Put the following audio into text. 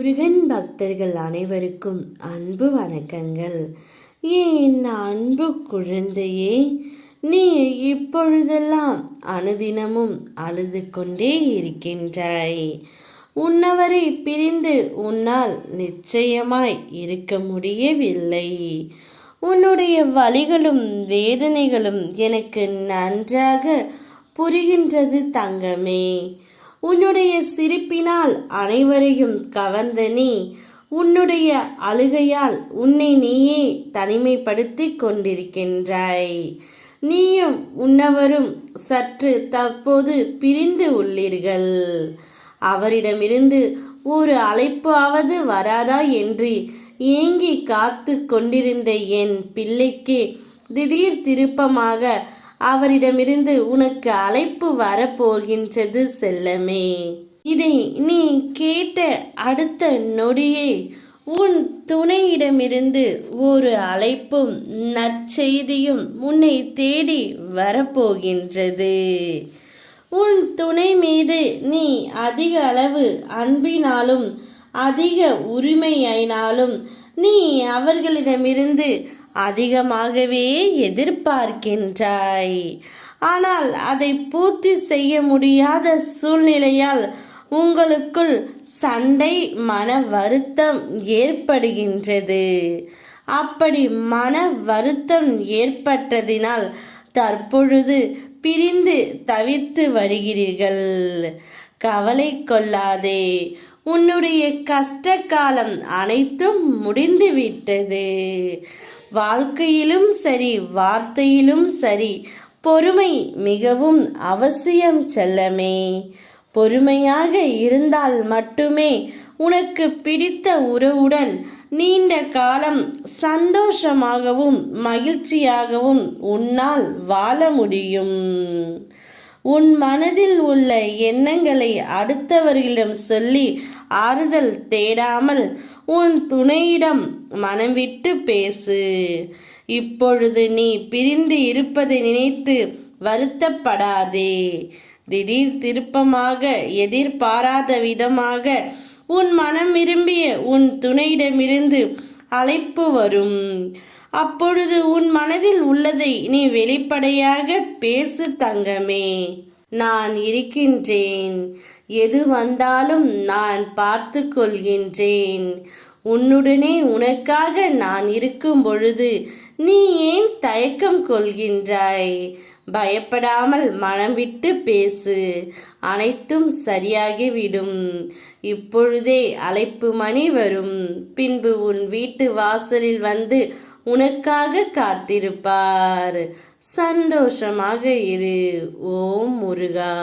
முருகன் பக்தர்கள் அனைவருக்கும் அன்பு வணக்கங்கள். என் அன்பு குழந்தையே? நீ இப்பொழுதெல்லாம் அனுதினமும் அழுது கொண்டே இருக்கின்றாய். உன்னவரை பிரிந்து உன்னால் நிச்சயமாய் இருக்க முடியவில்லை. உன்னுடைய வழிகளும் வேதனைகளும் எனக்கு நன்றாக புரிகின்றது தங்கமே. உன்னுடைய சிரிப்பினால் அனைவரையும் கவர்ந்த நீ உன்னுடைய அழுகையால் உன்னை நீயே தனிமைப்படுத்திக் கொண்டிருக்கின்றாய். நீயும் உன்னவரும் சற்று தற்போது பிரிந்து உள்ளீர்கள். அவரிடமிருந்து ஒரு அழைப்பாவது வராதா என்று ஏங்கி காத்து கொண்டிருந்த என் பிள்ளைக்கு திடீர் திருப்பமாக அவரிடமிருந்து உனக்கு அழைப்பு வரப்போகின்றது செல்லமே. இதை நீ கேட்ட அடுத்த நொடியே உன் துணையிடமிருந்து ஒரு அழைப்பும் நற்செய்தியும் உன்னை தேடி வரப்போகின்றது. உன் துணை மீது நீ அதிக அளவு அன்பினாலும் அதிக உரிமையினாலும் நீ அவர்களிடமிருந்து அதிகமாகவே எதிர்பார்க்கின்றாய். ஆனால் அதை பூர்த்தி செய்ய முடியாத சூழ்நிலையால் உங்களுக்குள் சண்டை மன வருத்தம் ஏற்படுகின்றது. அப்படி மன வருத்தம் ஏற்பட்டதினால் தற்பொழுது பிரிந்து தவித்து வருகிறீர்கள். கவலை கொள்ளாதே. உன்னுடைய கஷ்ட காலம் அனைத்தும் முடிந்துவிட்டது. வாழ்க்கையிலும் சரி வார்த்தையிலும் சரி பொறுமை மிகவும் அவசியம் செல்லமே. பொறுமையாக இருந்தால் மட்டுமே உனக்கு பிடித்த உறவுடன் நீண்ட காலம் சந்தோஷமாகவும் மகிழ்ச்சியாகவும் உன்னால் வாழ முடியும். உன் மனதில் உள்ள எண்ணங்களை அடுத்தவர்களிடம் சொல்லி ஆறுதல் தேடாமல் உன் துணையிடம் மனம் விட்டு பேசு. இப்பொழுது நீ பிரிந்து இருப்பதை நினைத்து வருத்தப்படாதே. திடீர் திருப்பமாக எதிர்பாராத விதமாக உன் மனம் விரும்பிய உன் துணையிடமிருந்து அழைப்பு வரும். அப்பொழுது உன் மனதில் உள்ளதை நீ வெளிப்படையாக பேசு தங்கமே. நான் இருக்கின்றேன். எது வந்தாலும் நான் பார்த்து கொள்கின்றேன் உன்னுடனே உனக்காக நான் இருக்கும் பொழுது நீ ஏன் தயக்கம் கொள்கின்றாய்? பயப்படாமல் மனம் விட்டு பேசு. அனைத்தும் சரியாகிவிடும். இப்பொழுதே அழைப்பு மணி வரும். பின்பு உன் வீட்டு வாசலில் வந்து உனக்காக காத்திருப்பார். சந்தோஷமாக இரு ஓம் முருகா.